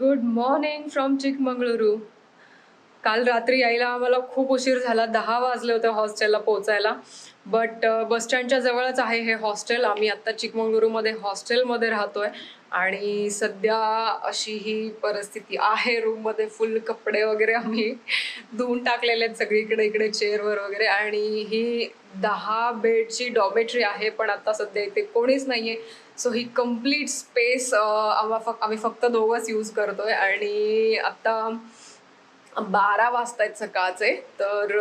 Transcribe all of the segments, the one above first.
Good morning from Chikmagalur काल रात्री यायला आम्हाला खूप उशीर झाला. दहा वाजले होते हॉस्टेलला पोहोचायला. बट बसस्टँडच्या uh, जवळच आहे हे हॉस्टेल. आम्ही आत्ता चिकमंगळुरूमध्ये हॉस्टेलमध्ये राहतोय. आणि सध्या अशी ही परिस्थिती आहे. रूममध्ये फुल कपडे वगैरे आम्ही धुवून टाकलेले आहेत सगळीकडे इकडे चेअरवर वगैरे. आणि ही दहा बेडची डॉमेट्री आहे पण आता सध्या इथे कोणीच नाही आहे सो ही कंप्लीट स्पेस आम्ही फक्त दोघंच यूज करतोय. आणि आता बारा वाजता आहेत सकाळचे तर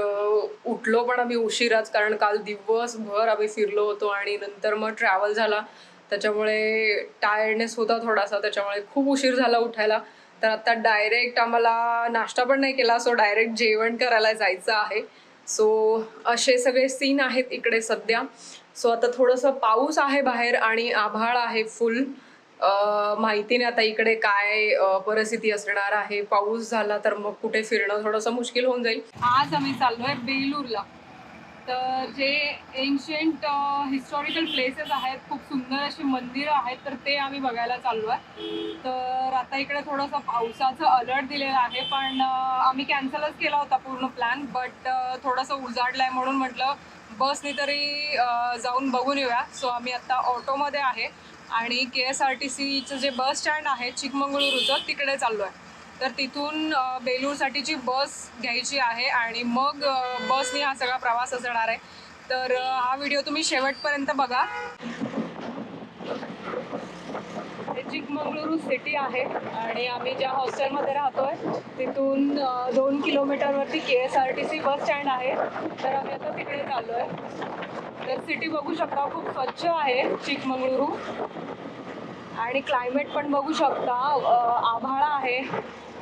उठलो पण आम्ही उशिराच. कारण काल दिवसभर आम्ही फिरलो होतो आणि नंतर मग ट्रॅव्हल झाला. त्याच्यामुळे टायर्डनेस होता थोडासा त्याच्यामुळे खूप उशीर झाला उठायला. तर आता डायरेक्ट आम्हाला नाश्ता पण नाही केला सो डायरेक्ट जेवण करायला जायचं आहे. सो असे सगळे सीन आहेत इकडे सध्या. सो आता थोडंसं पाऊस आहे बाहेर आणि आभाळ आहे फुल माहिती नाही आता इकडे काय परिस्थिती असणार आहे. पाऊस झाला तर मग कुठे फिरणं थोडंसं मुश्किल होऊन जाईल. आज आम्ही चाललोय बेलूरला. तर जे एन्शियंट हिस्टॉरिकल प्लेसेस आहेत खूप सुंदर अशी मंदिरं आहेत तर ते आम्ही बघायला चाललो आहे. तर आता इकडे थोडंसं पावसाचं अलर्ट दिलेलं आहे पण आम्ही कॅन्सलच केला होता पूर्ण प्लॅन बट थोडंसं उजाडलं आहे म्हणून म्हटलं बसनी तरी जाऊन बघून येऊया. सो आम्ही आत्ता ऑटोमध्ये आहे आणि के एस आर टी सीचं जे बस स्टँड आहे चिकमंगळुरूचं तिकडे चाललो आहे तर तिथून बेलूरसाठीची बस घ्यायची आहे आणि मग बसने हा सगळा प्रवास असणार आहे. तर हा व्हिडिओ तुम्ही शेवटपर्यंत बघा. चिकमंगळुरू सिटी आहे आणि आम्ही ज्या हॉस्टेलमध्ये राहतोय तिथून दोन किलोमीटरवरती K S R T C bus stand आहे. तर आम्ही आता तिकडे चाललो आहे तर सिटी बघू शकता खूप स्वच्छ आहे चिकमंगळुरू. आणि क्लायमेट पण बघू शकता आभाळा आहे.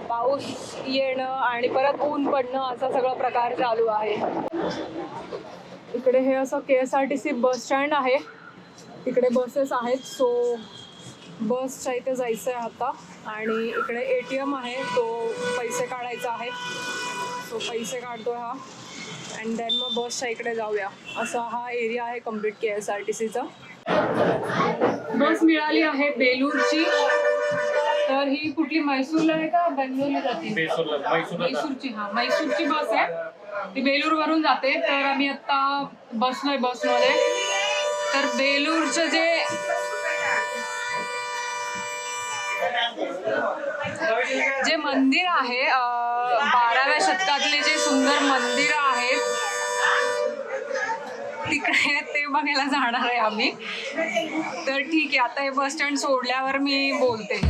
पाऊस येणं आणि परत ऊन पडणं असा सगळा प्रकार चालू आहे. इकडे हे असं K S R T C bus stand आहे. इकडे बसेस आहेत. सो बसच्या इथे जायचं आहे आता. आणि इकडे ए टी एम आहे. तो पैसे काढायचा आहे. सो पैसे काढतो हा. अँड देन मग बसच्या इकडे जाऊया. असा हा एरिया आहे complete K S R T सीचा बस मिळाली आहे बेलूरची. तर ही कुठली म्हैसूरला आहे का बेंगलोरला जाते? बेसूरला मैसूरला. म्हैसूरची हा म्हैसूरची बस आहे. ती बेलूर वरून जाते तर आम्ही आता बसलोय बसमध्ये. तर बेलूरचं जे जे मंदिर आहे अं, बाराव्या शतकातले जे सुंदर मंदिर आहेत तिकडे ते बघायला जाणार आहे आम्ही. तर ठीक आहे आता हे बस स्टँड सोडल्यावर मी बोलते.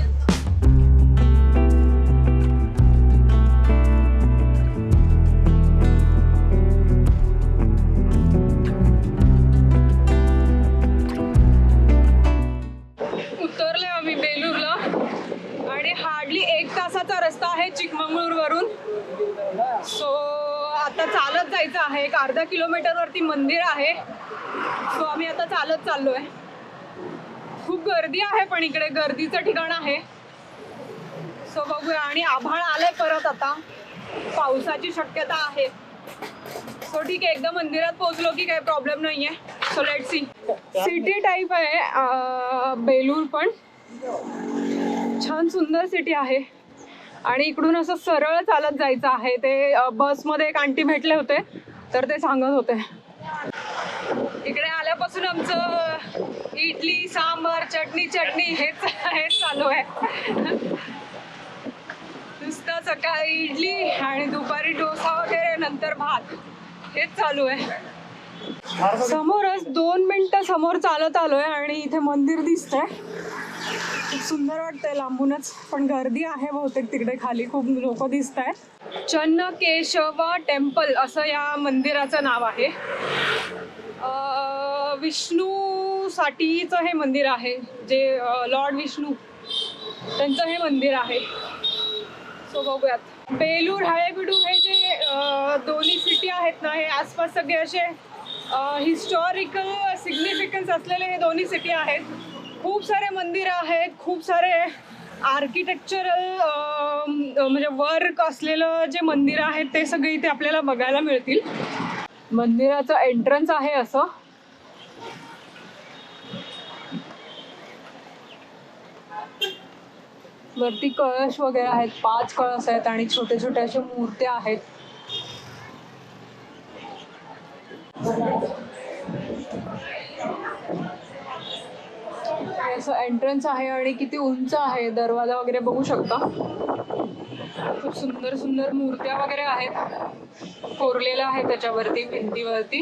जायचं आहे. एक अर्धा किलोमीटरवरती मंदिर आहे. सो आम्ही आता चालत चाललो आहे खूप गर्दी आहे पण इकडे गर्दीचं ठिकाण आहे. सो बघूया. आणि आभाळ आलंय परत आता. पावसाची शक्यता आहे. सो ठीक आहे एकदा मंदिरात पोहोचलो की काही प्रॉब्लेम नाही आहे so let see city type आहे बेलूर पण. छान सुंदर सिटी आहे. आणि इकडून असं सरळ चालत जायचं आहे. ते बसमध्ये एक आंटी भेटले होते तर ते सांगत होते. इकडे आल्यापासून आमचं इडली सांबार चटणी चटणी हेच हेच चालू आहे. नुसतं सकाळी इडली आणि दुपारी डोसा वगैरे नंतर भात हेच चालू आहे. समोरच दोन मिनिटं समोर चालत आलोय आणि इथे मंदिर दिसतंय. खूप सुंदर वाटतंय लांबूनच पण गर्दी आहे बहुतेक तिकडे खाली. खूप लोक दिसत आहेत चन्नकेशवा टेम्पल असं या मंदिराचं नाव आहे. विष्णूसाठीचं हे मंदिर आहे जे लॉर्ड विष्णू त्यांचं हे मंदिर आहे. सो बघूयात. बेलूर हळेबिडू हे जे दोन्ही सिटी आहेत ना हे आसपास सगळे असे हिस्टॉरिकल सिग्निफिकन्स असलेले हे दोन्ही सिटी आहेत. खूप सारे मंदिरं आहेत खूप सारे आर्किटेक्चरल म्हणजे वर्क असलेलं जे मंदिरं आहेत ते सगळे इथे आपल्याला बघायला मिळतील. मंदिराचं एंट्रन्स आहे असं. वरती कळश वगैरे आहेत पाच कळस आहेत आणि छोटे छोटे अशा मूर्त्या आहेत. असं एंट्रन्स आहे आणि किती उंच आहे दरवाजा वगैरे बघू शकता. खूप सुंदर सुंदर मूर्त्या वगैरे आहेत. कोरलेल्या आहे त्याच्यावरती भिंतीवरती.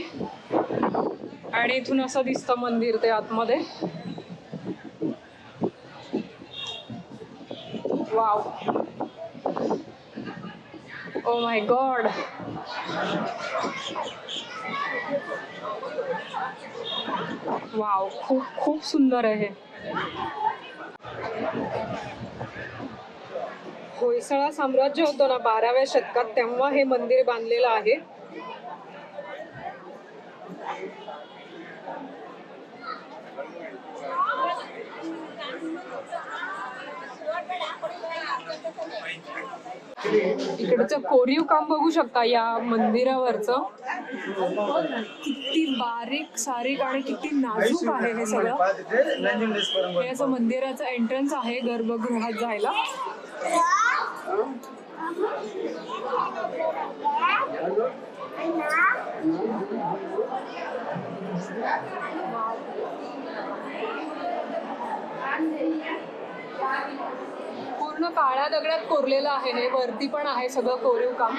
आणि इथून असं दिसतं मंदिर ते आतमध्ये. Wow oh my God wow खूप खूप सुंदर आहे होयसळा साम्राज्य होतो ना बाराव्या शतकात तेव्हा हे मंदिर बांधलेलं आहे. इकडचं कोरीव काम बघू शकता या मंदिरावरचं. किती बारीक सारीक आणि किती नाजूक आहे हे सगळं. हे असं मंदिराचं एंट्रन्स आहे गर्भगृहात जायला. पूर्ण दगडात कोरलेलं आहे हे वरती पण आहे सगळं कोरीव काम.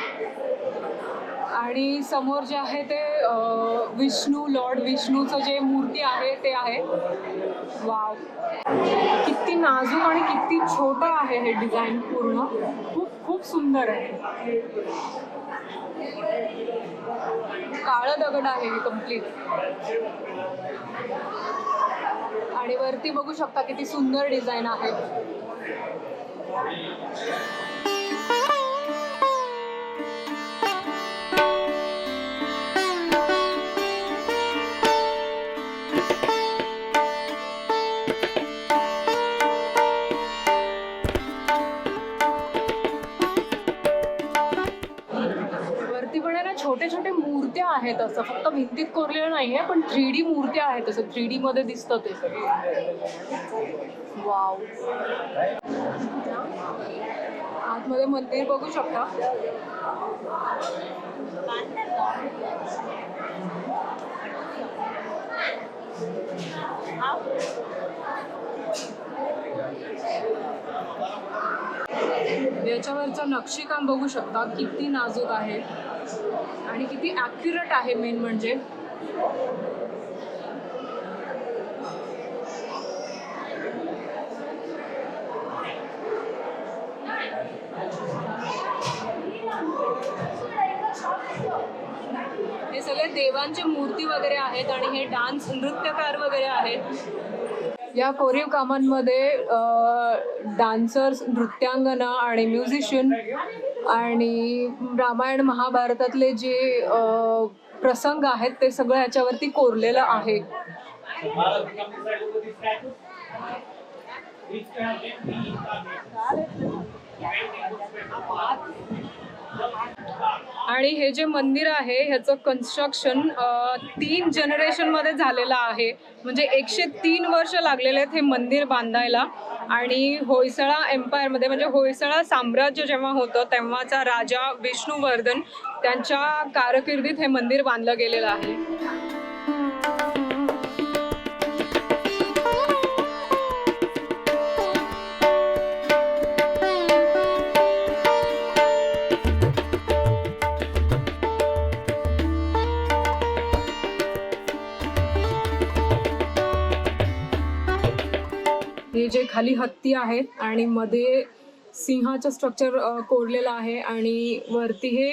आणि समोर जे आहे ते विष्णू लॉर्ड विष्णूचं जे मूर्ती आहे ते आहे. वाव. किती नाजूक आणि किती छोटं आहे हे डिझाईन पूर्ण. खूप खूप सुंदर आहे. काळं दगड आहे हे कंप्लीट आणि वरती बघू शकता किती सुंदर डिझाईन आहे. आहेत असं फक्त भिंतीत कोरलेलं नाहीये पण थ्री डी मूर्त्या आहेत असं थ्री डी मध्ये दिसतं ते वाव. आतमध्ये मंदिर बघू शकता. याच्यावरचं नक्षीकाम बघू शकता किती नाजूक आहे आणि किती ॲक्युरेट आहे मेन म्हणजे. हे सगळे देवांचे मूर्ती वगैरे आहेत आणि हे डान्स नृत्यकार वगैरे आहेत. या कोरीव कामांमध्ये डान्सर्स नृत्यांगना आणि म्युझिशियन आणि रामायण महाभारतातले जे प्रसंग आहेत ते सगळं याच्यावरती कोरलेलं आहे. आणि हे जे मंदिर आहे ह्याचं कन्स्ट्रक्शन तीन जनरेशनमध्ये झालेलं आहे. म्हणजे एकशे तीन वर्ष लागलेले आहेत हे मंदिर बांधायला. आणि होयसळा एम्पायरमध्ये म्हणजे होयसळा साम्राज्य जेव्हा होतं तेव्हाचा राजा विष्णुवर्धन त्यांच्या कारकिर्दीत हे मंदिर बांधलं गेलेलं आहे. जे खाली हत्ती आहेत आणि मध्ये सिंहाचं स्ट्रक्चर कोरलेलं आहे आणि वरती हे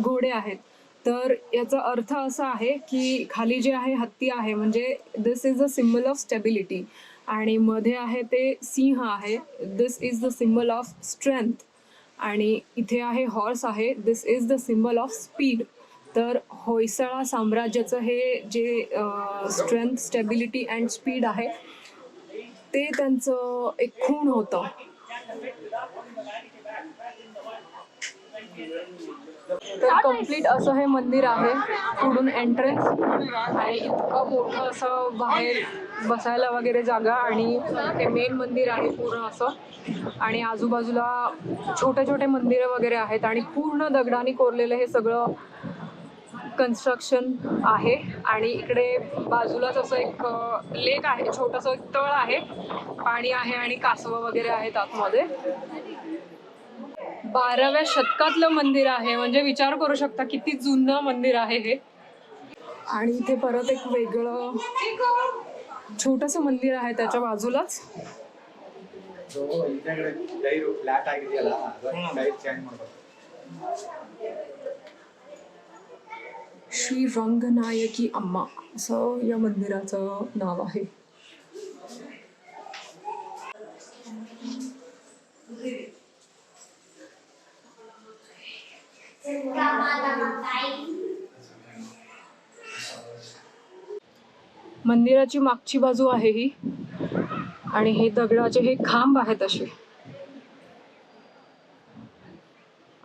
घोडे आहेत. तर याचा अर्थ असा आहे की खाली जे आहे हत्ती आहे म्हणजे this is the symbol of stability आणि मध्ये आहे ते सिंह आहे. This is the symbol of strength आणि इथे आहे हॉर्स आहे. दिस is the symbol of speed तर होयसळा साम्राज्याचं हे जे स्ट्रेंथ स्टेबिलिटी अँड स्पीड आहे ते त्यांचं एक खूण होतं. तर कंप्लीट असं हे मंदिर आहे. पुढून एंट्रन्स आणि इतकं मोठं असं बाहेर बसायला वगैरे जागा आणि हे मेन मंदिर आहे पूर्ण असं. आणि आजूबाजूला छोटे छोटे मंदिरं वगैरे आहेत आणि पूर्ण दगडाने कोरलेलं हे सगळं कन्स्ट्रक्शन आहे. आणि इकडे बाजूलाच असं एक लेक आहे. छोटंसं एक तळ आहे. पाणी आहे आणि कासवं वगैरे आहेत आतमध्ये. बाराव्या शतकातलं मंदिर आहे. म्हणजे विचार करू शकता किती जुनं मंदिर आहे हे. आणि इथे परत एक वेगळं छोटस मंदिर आहे त्याच्या बाजूलाच. फ्लॅट आहे श्री रंगनायकी अम्मा असं या मंदिराचं नाव आहे. मंदिराची मागची बाजू आहे ही. आणि हे दगडाचे हे खांब आहेत असे.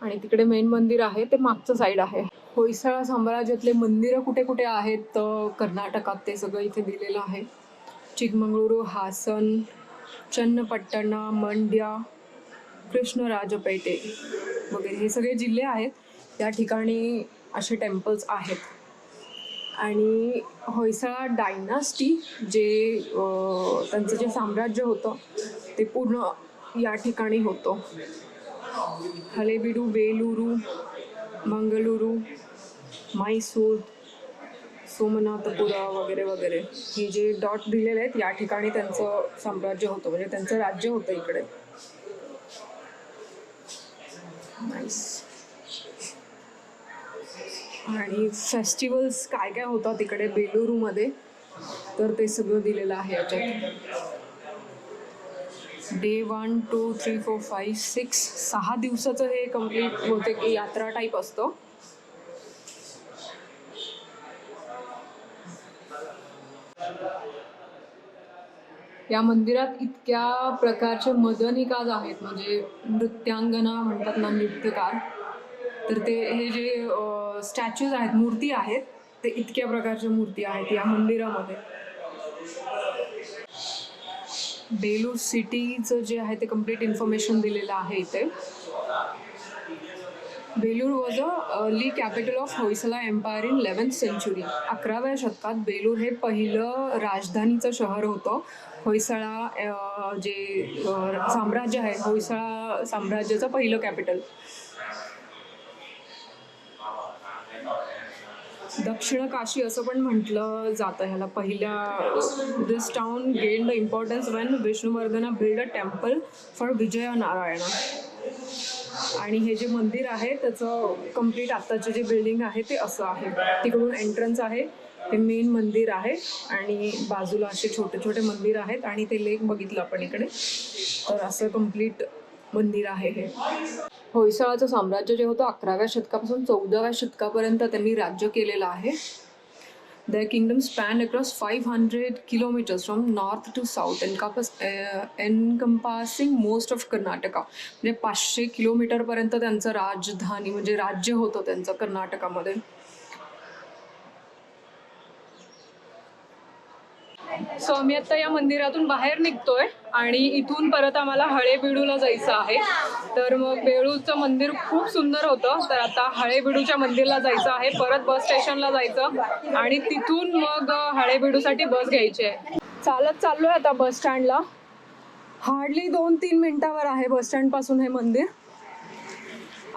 आणि तिकडे मेन मंदिर आहे ते मागचं साईड आहे. होयसळा साम्राज्यातले मंदिरं कुठे कुठे आहेत? तर कर्नाटकात ते सगळं इथे दिलेलं आहे. चिकमंगळुरू हासन चन्नपट्टणा मंड्या कृष्णराजपेटे वगैरे हे सगळे जिल्हे आहेत. या ठिकाणी असे टेम्पल्स आहेत. आणि होयसळा डायनास्टी जे त्यांचं जे साम्राज्य होतं ते पूर्ण या ठिकाणी होतं. हलेबीडू बेलुरू मंगळुरू मैसूर सोमनाथपुरा वगैरे वगैरे हे जे डॉट दिलेले आहेत या ठिकाणी त्यांचं साम्राज्य होतं. म्हणजे त्यांचं राज्य होतं इकडे. आणि फेस्टिवल्स काय काय होतात इकडे? बेलुरूमध्ये तर ते सगळं दिलेलं आहे याच्यात. Day one two three four five six सहा दिवसाचं हे कंप्लीट होते की यात्रा टाईप असतं. या मंदिरात इतक्या प्रकारचे मदनिकाज आहेत म्हणजे नृत्यांगना म्हणतात ना नृत्यकार. तर ते हे जे स्टॅच्यूज आहेत मूर्ती आहेत ते इतक्या प्रकारच्या मूर्ती आहेत या मंदिरामध्ये. बेलूर सिटीचं जे आहे ते कंप्लीट इन्फॉर्मेशन दिलेलं आहे इथे. Belur was a early capital of Hoysala empire in eleventh century अकराव्या शतकात बेलूर हे पहिलं राजधानीचं शहर होतं. होयसळा जे साम्राज्य आहे होयसळा साम्राज्याचं पहिलं कॅपिटल दक्षिण काशी असं पण म्हटलं जातं ह्याला. पहिल्या this town gain the importance when Vishnuvardhana build a temple for Vijay Narayana आणि हे जे मंदिर आहे त्याचं कंप्लीट आत्ताचे जे बिल्डिंग आहे ते असं आहे. तिकडून एंट्रन्स आहे हे मेन मंदिर आहे आणि बाजूला असे छोटे छोटे मंदिर आहेत आणि ते लेक बघितलं आपण इकडे. तर असं कंप्लीट मंदिर आहे हे. होयसाळाचं साम्राज्य जे होतं अकराव्या शतकापासून चौदाव्या शतकापर्यंत त्यांनी राज्य केलेलं आहे. The kingdom span across five hundred kilometers from north to south encompass encompassing most of Karnataka म्हणजे पाचशे किलोमीटरपर्यंत त्यांचं राजधानी म्हणजे राज्य होतं त्यांचं कर्नाटकामध्ये. सो आम्ही आता या मंदिरातून बाहेर निघतोय आणि इथून परत आम्हाला हळेबिडूला जायचं आहे. तर मग बेळूचं मंदिर खूप सुंदर होतं. तर आता हळेबिडूच्या मंदिरला जायचं आहे. परत बस स्टेशनला जायचं. आणि तिथून मग हळेबिडूसाठी बस घ्यायची आहे. चालत चाललोय आता बस स्टँडला. हार्डली दोन तीन मिनिटावर आहे बस स्टँडपासून हे मंदिर.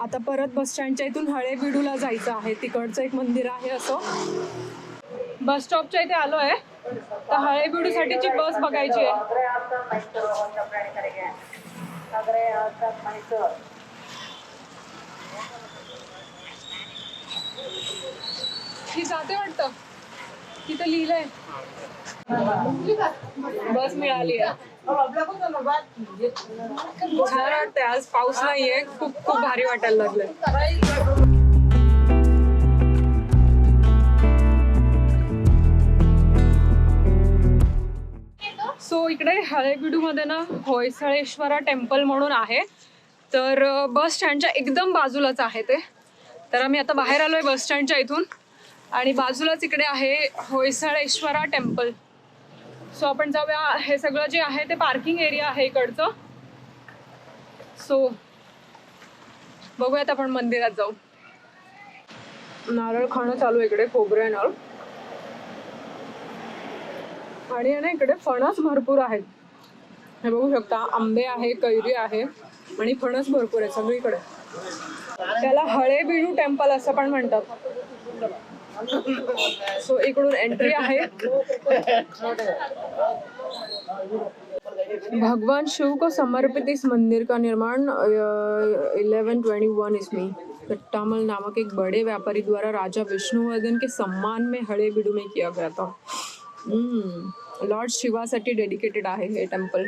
आता परत बस स्टँडच्या इथून हळेबिडूला जायचं आहे. तिकडचं एक मंदिर आहे असं. बस स्टॉपच्या इथे आलो आहे तर हळेबीडूसाठीची बस बघायची आहे. ही जाते वाटतं. तिथं लिहिलंय. बस मिळाली आहे. छान वाटतंय. आज पाऊस नाहीये. खूप खूप भारी वाटायला लागलंय. सो इकडे हळेबिडूमध्ये ना होयसळेश्वरा टेम्पल म्हणून आहे. तर बस स्टँडच्या एकदम बाजूलाच आहे ते. तर आम्ही आता बाहेर आलो आहे बस स्टँडच्या इथून. आणि बाजूलाच इकडे आहे होयसळेश्वरा टेम्पल. सो आपण जाऊया. हे सगळं जे आहे ते पार्किंग एरिया आहे इकडचं. सो बघूयात आपण मंदिरात जाऊ. नारळ खाणं चालू इकडे खोबरे नारळ. आणि ना इकडे फणस भरपूर आहेत. हे बघू शकता आंबे आहे कैरी आहे आणि फणस भरपूर आहे सगळीकडे. त्याला हळेबिडू टेम्पल असं पण म्हणतात. सो इकडून एंट्री आहे. भगवान शिव को समर्पित इस मंदिर का निर्माण इलेवन ट्वेंटी वन इसमें कट्टामल नामक एक बड़े व्यापारी द्वारा राजा विष्णुवर्धन के सम्मान में हळेबीडू में किया गया था। लॉर्ड शिवासाठी डेडिकेटेड आहे हे टेम्पल.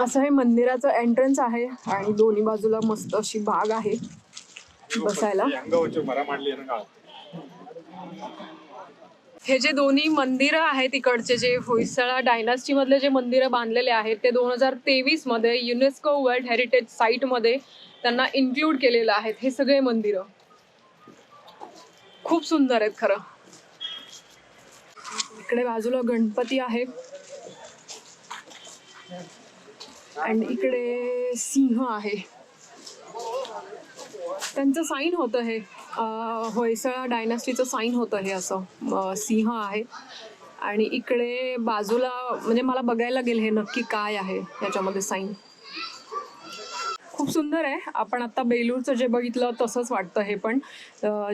असं हे मंदिराचं एंट्रन्स आहे आणि दोन्ही बाजूला मस्त अशी बाग आहे बसायला. हे जे दोन्ही मंदिरं आहेत इकडचे जे होयसळा डायनास्टी मधले जे मंदिरं बांधलेले आहेत ते दोन हजार तेवीसमध्ये युनेस्को वर्ल्ड हेरिटेज साईटमध्ये त्यांना इन्क्लूड केलेलं आहेत हे सगळे मंदिरं. खूप सुंदर आहेत खरं. इकडे बाजूला गणपती आहे. आणि इकडे सिंह आहे. त्यांचं साईन होतं हे. होयसळा डायनास्टीचं साईन होतं हे असं. सिंह आहे. आणि इकडे बाजूला म्हणजे मला बघायला लागेल हे नक्की काय आहे याच्यामध्ये साईन खूप सुंदर आहे. आपण आता बेलूरचं जे बघितलं तसंच वाटतं हे पण.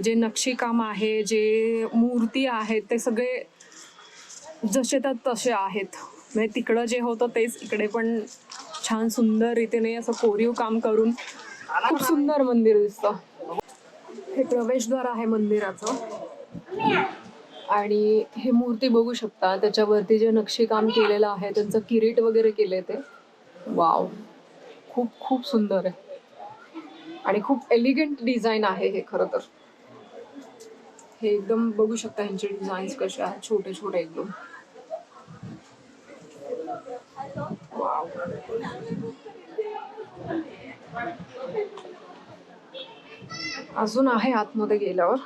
जे नक्षीकाम आहे जे मूर्ती आहेत ते सगळे जसे त्यात तसे आहेत. म्हणजे तिकडं जे होतं तेच इकडे पण छान सुंदर रीतीने असं कोरीव काम करून खूप सुंदर मंदिर दिसतं. हे प्रवेशद्वार आहे मंदिराचं. आणि हे मूर्ती बघू शकता त्याच्यावरती जे नक्षीकाम केलेलं आहे त्यांचं किरीट वगैरे केले ते. वाव. खूप खूप सुंदर आहे. आणि खूप एलिगंट डिझाईन आहे हे खरं तर. हे एकदम बघू शकता ह्यांचे डिझाईन्स कसे आहेत छोटे छोटे एकदम. वाव अजून आहे आतमध्ये गेल्यावर.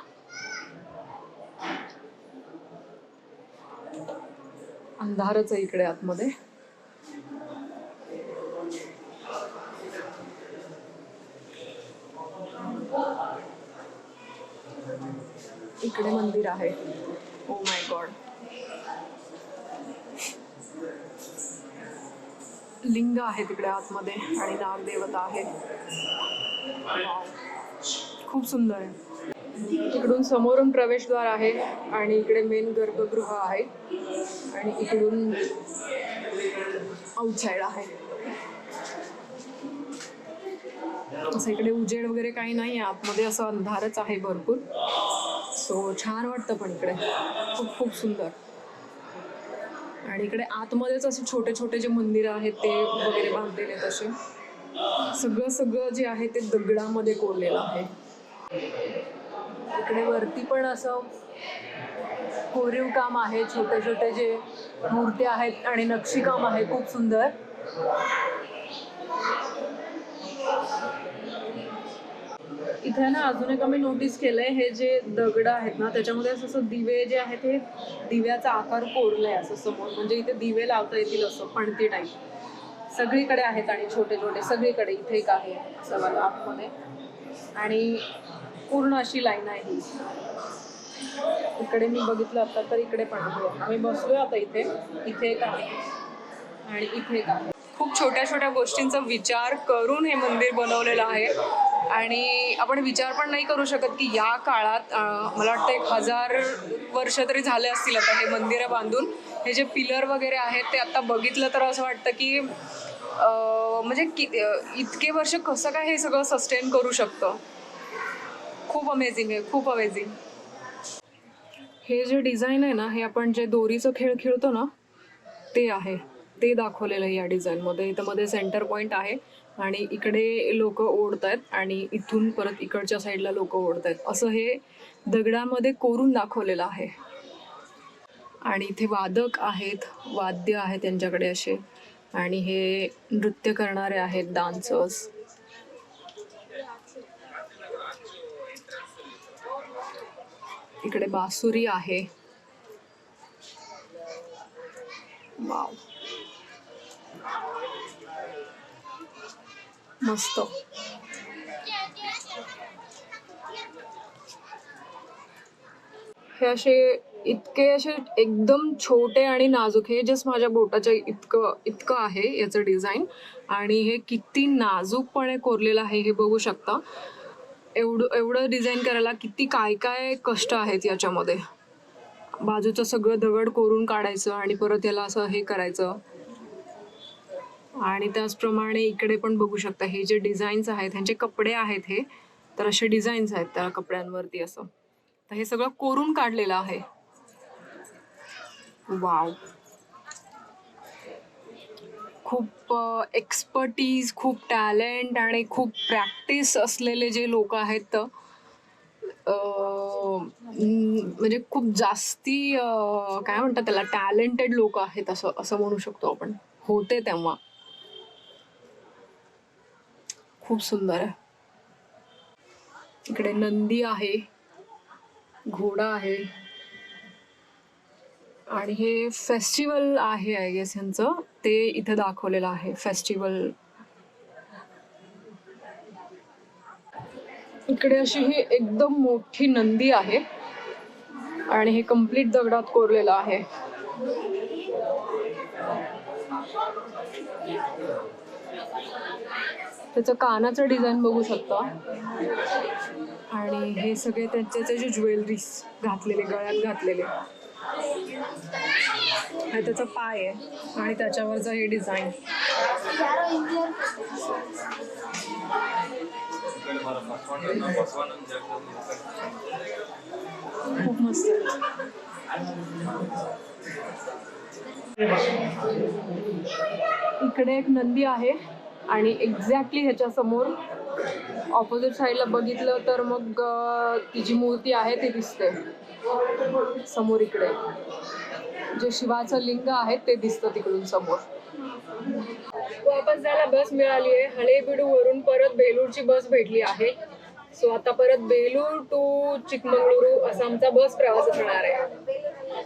अंधारच आहे इकडे आतमध्ये. इकडे मंदिर आहे. Oh ओ माय गॉड लिंग आहे तिकडे आतमध्ये आणि नागदेवता आहे. खूप सुंदर आहे. इकडून समोरून प्रवेशद्वार आहे आणि इकडे मेन गर्भगृह आहे. आणि इकडून आउटसाईड आहे. असं इकडे उजेड वगैरे काही नाही आहे आतमध्ये असं अंधारच आहे भरपूर. सो छान वाटतं पण इकडे. खूप खूप सुंदर. आणि इकडे आतमध्येच असे छोटे छोटे जे मंदिरं आहेत ते वगैरे बांधलेले आहेत असे. सगळं सगळं जे आहे ते दगडामध्ये कोरलेलं आहे. इकडे वरती पण असं कोरीव काम आहे छोटे छोटे जे मूर्ती आहेत आणि नक्षीकाम आहे खूप सुंदर. इथे ना अजून एक आम्ही नोटीस केलंय हे जे दगड आहेत ना त्याच्यामध्ये असं असं दिवे जे आहेत ते दिव्याचा आकार कोरलाय असं समोर. म्हणजे इथे दिवे लावता येतील असं पणती टाईप सगळीकडे आहेत आणि छोटे छोटे सगळीकडे इथे एक आहे सगळं आतमध्ये. आणि पूर्ण अशी लाईन आहे ही. इकडे मी बघितलं आता तर इकडे पण आहे. आम्ही बसलोय आता इथे. इथे एक आहे. आणि इथे एक आहे. खूप छोट्या छोट्या गोष्टींचा विचार करून हे मंदिर बनवलेलं आहे. आणि आपण विचार पण नाही करू शकत की या काळात मला वाटतं एक हजार वर्ष तरी झाले असतील आता हे मंदिरं बांधून. हे जे पिलर वगैरे आहेत ते आता बघितलं तर असं वाटतं की म्हणजे कि इतके वर्ष कसं काय हे सगळं सस्टेन करू शकतं? खूप अमेझिंग आहे खूप अमेझिंग हे जे डिझाईन आहे ना हे आपण जे दोरीचं खेळ खेळतो ना ते आहे. ते दाखवलेलं आहे या डिझाईनमध्ये इथं मध्ये सेंटर पॉईंट आहे. आणि इकडे लोक ओढत आहेत आणि इथून परत इकडच्या साईडला लोक ओढत आहेत असं हे दगडामध्ये कोरून दाखवलेलं आहे. आणि इथे वादक आहेत वाद्य आहेत त्यांच्याकडे असे. आणि हे नृत्य करणारे आहेत डान्सर्स इकडे बासुरी आहे. वाव. मस्त. हे असे इतके असे एकदम छोटे आणि नाजूक हे जस्ट माझ्या बोटाच्या इतकं इतकं आहे याचं डिझाईन आणि हे किती नाजूकपणे कोरलेलं आहे हे बघू शकता. एवढं एवढं डिझाईन करायला किती काय काय कष्ट आहेत याच्यामध्ये. बाजूचं सगळं दगड कोरून काढायचं आणि परत याला असं हे करायचं. आणि त्याचप्रमाणे इकडे पण बघू शकता हे जे डिझाईन्स आहेत ह्यांचे कपडे आहेत हे तर असे डिझाईन्स आहेत त्या कपड्यांवरती असं. तर हे सगळं कोरून काढलेलं आहे. वाव. खूप एक्सपर्टीज खूप टॅलेंट आणि खूप प्रॅक्टिस असलेले जे लोक आहेत म्हणजे खूप जास्ती काय म्हणतात त्याला टॅलेंटेड लोक आहेत असं असं म्हणू शकतो आपण. होते तेव्हा. खूप सुंदर आहे. इकडे नंदी आहे घोडा आहे आणि हे फेस्टिवल आहे आय गेस यांचं ते इथे दाखवलेलं आहे फेस्टिवल. इकडे अशी ही एकदम मोठी नंदी आहे आणि हे कंप्लीट दगडात कोरलेलं आहे. त्याचं कानाचं डिझाईन बघू शकता. आणि हे सगळे त्यांचे त्याचे ज्वेलरीज घातलेले गळ्यात घातलेले. हा त्याचा पाय आहे आणि त्याच्यावरचं हे डिझाईन खूप मस्त इकडे एक नंदी आहे. आणि एक्झॅक्टली ह्याच्यासमोर ऑपोजिट साईडला बघितलं तर मग ती जी मूर्ती आहे ती दिसते. समोर इकडे. जे शिवाचं लिंग आहे ते दिसतं तिकडून समोर. वापस जायला बस मिळाली आहे. हळेबिडू वरून परत बेलूरची बस भेटली आहे. सो आता परत बेलूर टू चिकमंगळुरू असा आमचा बस प्रवास असणार आहे.